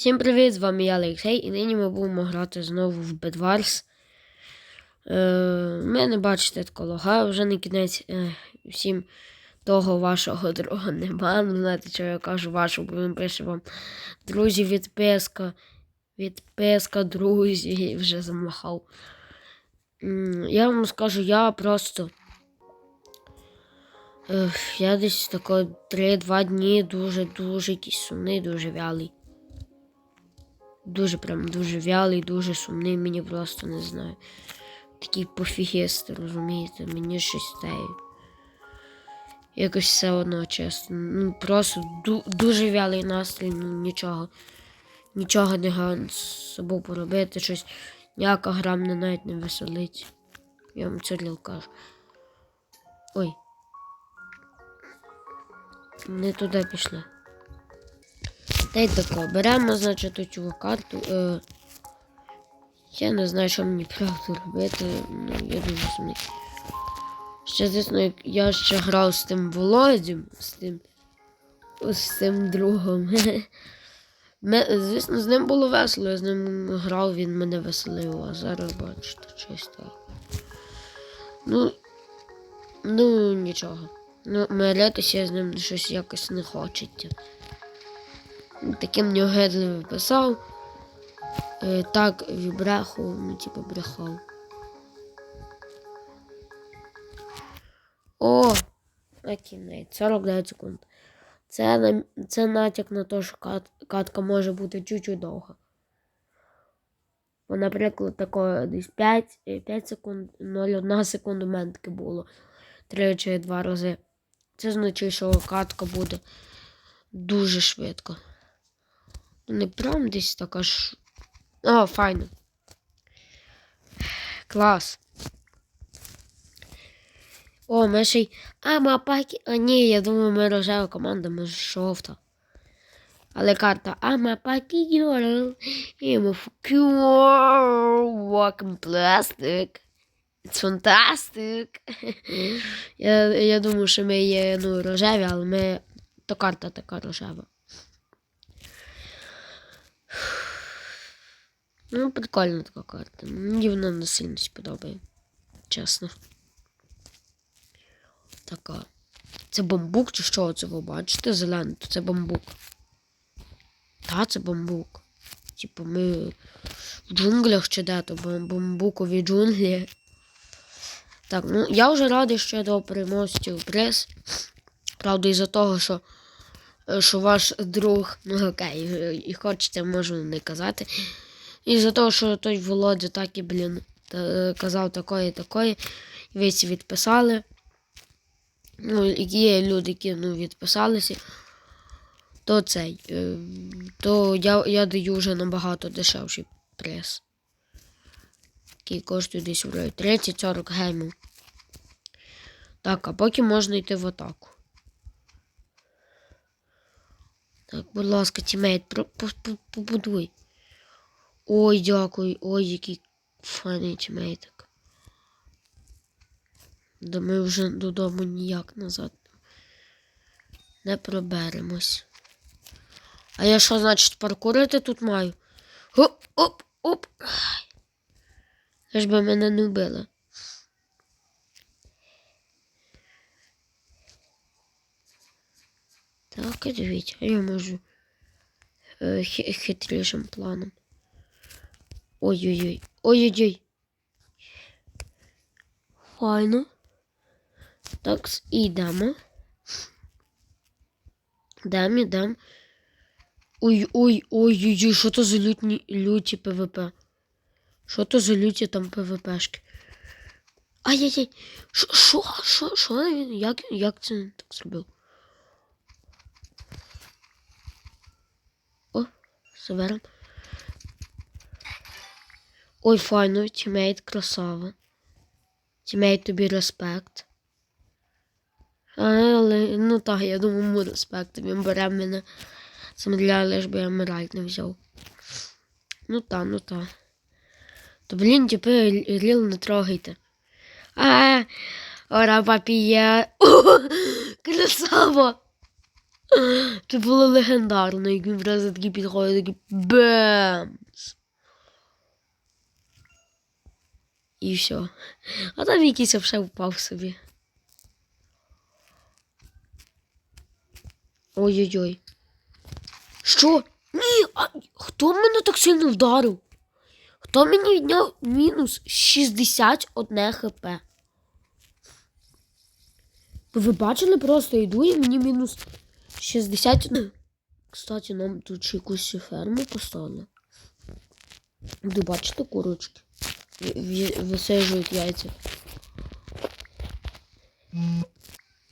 Всім привіт! З вами я Олексій, і нині ми будемо грати знову в Bedwars. Е, ми не бачите лога, вже не кінець е, всім того вашого друга нема. Ну, знаєте, що я кажу вашу, бо він пише вам друзі, відписка, відписка, друзі, і вже замахав. Я вам скажу, я просто. е, Я десь тако 3-2 дні дуже-дуже якийсь сумний, дуже вялий. Дуже прям дуже вялий, дуже сумний, мені просто не знаю. Такий пофігіст, розумієте, мені щось теє. Якось все одно чесно. Ну просто ду- дуже вялий настрій, ну нічого. Нічого не га з собою поробити, щось ніяка гра мене навіть не веселить. Я вам це кажу. Ой. Не туди пішли. Та й тако, беремо, значить, цю карту. Е, я не знаю, що мені правда робити. Ну, я дуже сумний. Ще, звісно, я ще грав з тим Володім, з тим. З цим другом. Ме- Звісно, з ним було весело, я з ним грав, він мене веселив, а зараз бачите, щось так. Ну, ну нічого. Ну, миритися з ним щось якось не хочеться. Таким неогидливим писав. Е, так відбрехав, ну типу брехав. О! На кінець, 49 секунд. Це, це натяк на те, що кат, катка може бути чуть-чуть довга. Наприклад, такое десь 5, е, 5 секунд, 0,1 секунда у мене таке було. Три чи два рази. Це значить, що катка буде дуже швидко. Не прям десь така ж. О, файно. Клас. О, ми ще й. А, мапаки. А ні, я думаю, ми рожева команда, ми жовта. Але карта А мапаки Girl. І ми Walking Plastic. It's fantastic. я, я думаю, що ми є ну, рожеві, але ми. То карта така рожева. Ну, прикольна така карта. Мені вона не сильно сподобає. Чесно. Така. Це бамбук чи що це ви бачите? Зелене, то це бамбук. Та, це бамбук. Типу, ми в джунглях чи де то бам- бамбукові джунглі. Так, ну я вже радий, що я дав переможцю приз. Правда, із-за того, що, що ваш друг, ну окей, е, і хочете, можу не казати. Із-за того, що той Володя так і, блін, е, казав такої, такої, і ви всі відписали. Ну, є люди, які ну, відписалися, то цей, е, то я, я даю вже набагато дешевший приз. Який коштує десь вроде 30-40 гемів. Так, а поки можна йти в атаку. Так, будь ласка, тімейт, побудуй. Ой, дякую, ой, який файний тімейтик. Да ми вже додому ніяк назад не проберемось. А я що, значить, паркурити тут маю? Оп, оп, оп. Лиш би мене не вбили. Так, і дивіться, я можу е, хитрішим планом. Ой-ой-ой. Ой-ой-ой. Файно. Так, і йдемо. Йдемо, йдемо. Ой, ой, ой, ой, ой, що то за лютні, люті ПВП? Що то за люті там ПВПшки? Ай-яй-яй, що, що, що як, як це так зробив? О, заберем. Ой, файно, тімейт, красава. Тімейт тобі респект. Але, ну так, я думаю, йому респект. Він бере мене замедляє, лиш би я Емеральд не взяв. Ну та, ну та. То блін, типи ріл не трогайте. А, ора папія. Красава! Це було легендарно, як він просто такий підходить, такий бемс. І все. А там якийсь вже впав собі. Ой-ой-ой. Що? Ні, а хто мене так сильно вдарив? Хто мені відняв мінус 61 хп? Ви бачили, просто йду і мені мінус 61. Кстати, нам тут ще якусь ферму поставили. Ви бачите курочки? Ви- ви- Висаджують яйця.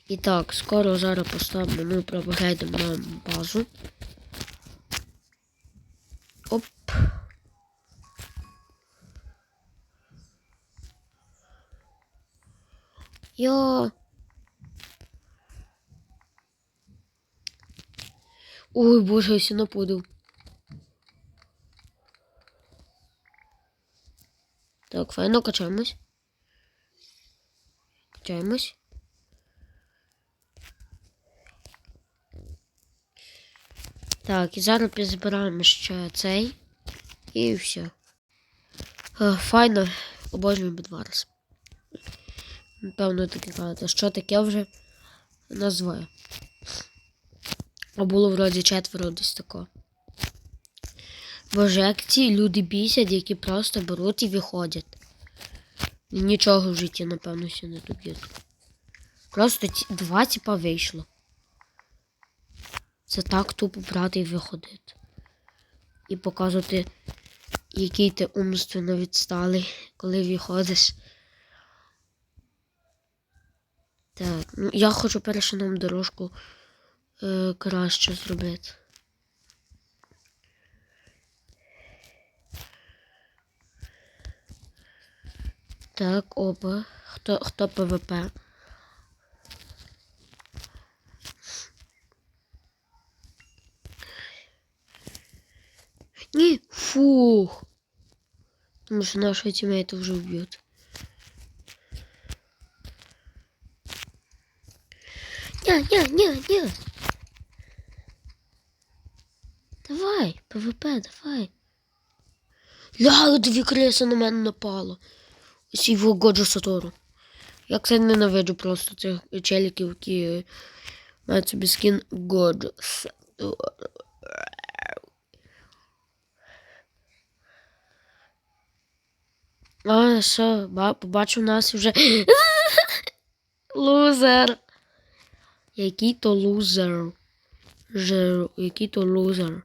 І так, скоро зараз поставимо, ми пробігайдемо на базу. Оп. Я. Ой, боже, я сюди подав. Так, файно качаємось. Качаємось. Так, і зараз підзбираємо ще цей. І все. Е, Файно, обожнюю бідварс. Напевно, таке казати. Що таке вже назваю. А було вроді четверо десь тако. Боже, як ці люди бісять, які просто беруть і виходять. Нічого в житті, напевно, ще не доб'ють. Просто два типа вийшло. Це так тупо брати і виходити. І показувати, який ти умственно відсталий, коли виходиш. Так, ну я хочу перше нам дорожку е, краще зробити. Так, опа. Хто, хто ПВП? Ні, фух. Тому що нашого тімейта вже вб'ють. Ня, ня, ня, ня. Давай, ПВП, давай. Ля, дві криси на мене напало. Ось його Годжо Сатору. Я, кстати, ненавиджу просто цих челіків, які мають собі скін Годжо Сатору. А, що, ба- побачив нас вже. Лузер. Який то лузер. Жер, який то лузер.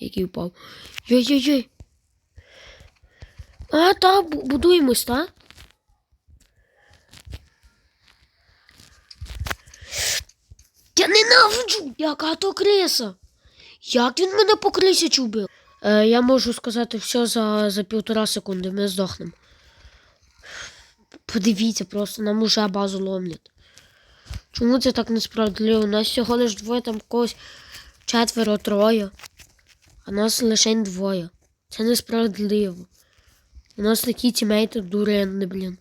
Який впав. Йой-йой-йой. А, та, будуємось, та? Я ненавиджу, яка то криса. Як він мене по крисі чубив? Е, я можу сказати все за, за півтора секунди, ми здохнемо. Подивіться, просто нам уже базу ломлять. Чому це так несправедливо? У нас всього лиш двоє, там когось четверо, троє, а нас лише двоє. Це несправедливо. У нас такі тімейти дуренні, блін.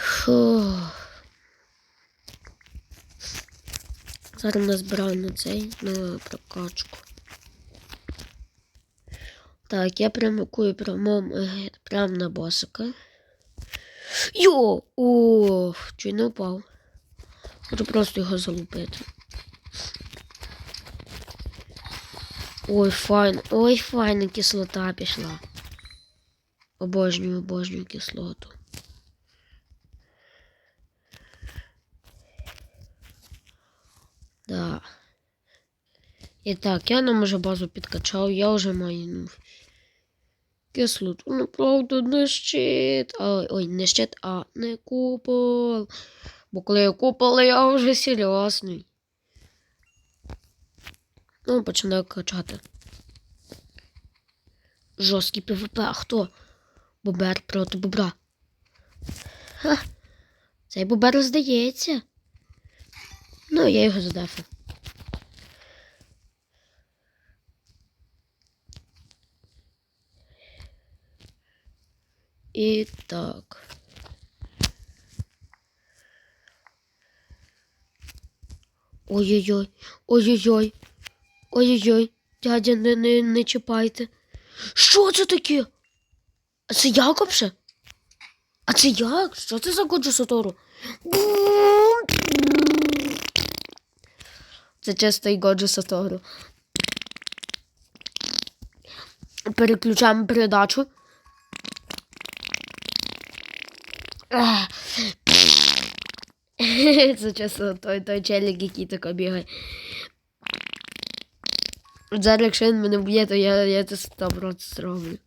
Фу. Зараз назбираю на цей на прокачку. Так, я прямикую прямом е, прям на босика. Йо! Ох, чуть не упав. Хочу просто його залупити. Ой, файн, ой, файна кислота пішла. Обожнюю, обожнюю кислоту. Да. І так, я нам уже базу підкачав, я вже маю ну, кислоту. Ну, правда, не щит. А, ой, не щит, а не купол. Бо коли я купол, я вже серйозний. Ну, починаю качати. Жорсткий ПВП, а хто? Бобер проти бобра. Ха. Цей бобер здається. Ну, я його задефав. І так. Ой-ой-ой. Ой-ой-ой. Ой-ой-ой. Дядя, не, не, не чіпайте. Що це таке? А це як? А це як? Що це за Годжо Сатору? Це чистий Годжо Сатору. Переключаємо передачу. Це чесно той, той челік, який тако бігає. Зараз, якщо він мене б'є, то я, я це 100% зроблю.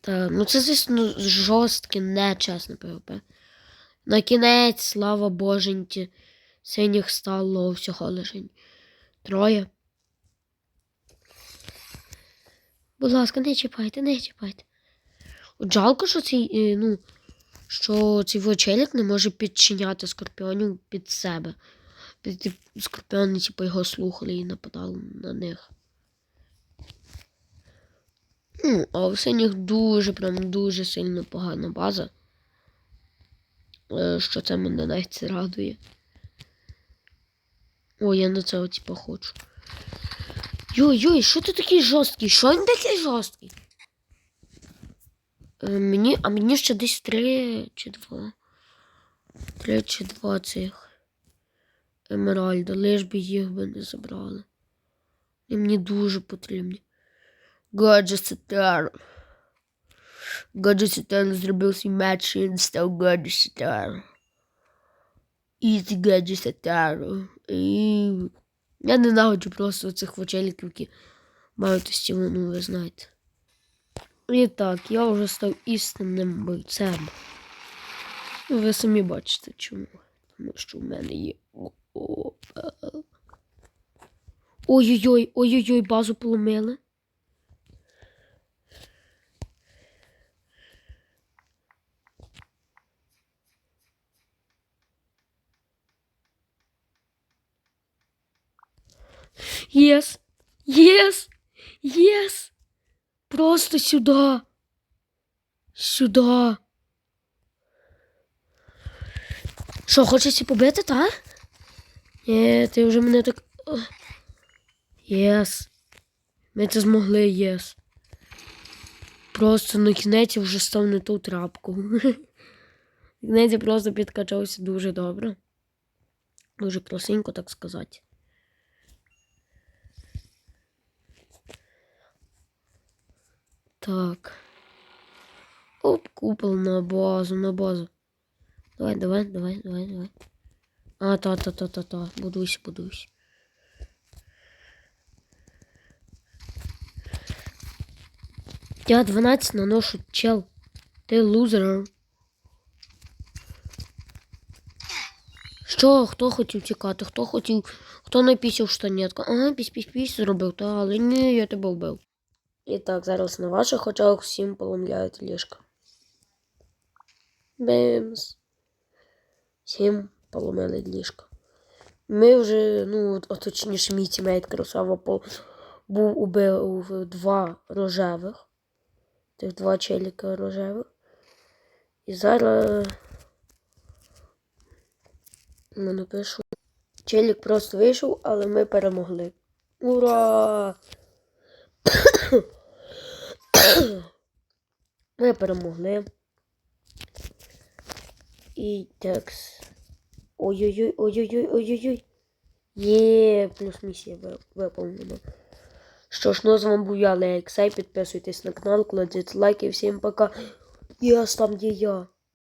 Так, ну це, звісно, жорстке, нечесне ПВП. На кінець, слава боженьки, синіх стало всього лише троє. Будь ласка, не чіпайте, не чіпайте. От жалко, що цей, е, ну, що цей вочелік не може підчиняти скорпіонів під себе. Скорпіони, типу, його слухали і нападали на них. Ну, а у синіх дуже, прям дуже сильно погана база. Е, Що це мене навіть радує. О, я на це типу, хочу. Йой-йой, що ти такий жорсткий? Що він такий жорсткий? Е, мені, а мені ще десь три чи два. Три чи два цих емеральда, лиш би їх би не забрали. І мені дуже потрібні. Гаджесетер. Гаджесетер зробив свій меч і він став Гаджесетер. Ізі Гаджесетер. І... Я ненавиджу просто цих вочеліків, які мають ці, ну ви знаєте. І так, я вже став істинним бойцем. Ви самі бачите чому. Тому що в мене є. Опа. Ой-ой-ой, ой-ой-ой, базу поломили. Єс! Єс! Єс! Просто сюди. Сюди. Що, хочеться побити, та? Ні, ти вже мене так. Єс. Ми це змогли, єс. Просто на кінець вже став не ту трапку. Кінець просто підкачався дуже добре. Дуже красенько, так сказати. Так. Оп, купол на базу, на базу. Давай, давай, давай, давай, давай. А, та, та, та, та, та. Будуйся, будуйся. Я 12 наношу, чел. Ти лузер. Що, хто хотів тікати? Хто хотів, хто напісяв штанетку? Ага, пісь-пісь-пісь зробив, та, але ні, я тебе вбив. І так, зараз на ваших очах всім поломляють ліжка. Бемс. Всім поломили ліжка. Ми вже, ну, а точніше, мій тімейт красава був убив два рожевих. Тих два челіка рожевих. І зараз ми напишу. Челік просто вийшов, але ми перемогли. Ура! Ми перемогли. І текс. Ой-ой-ой, ой-ой-ой, ой-ой-ой. Є, плюс місія выполнена. Що ж, ну з вами був я, Лексай. Підписуйтесь на канал, кладіть лайки. Всім пока. Я там де я.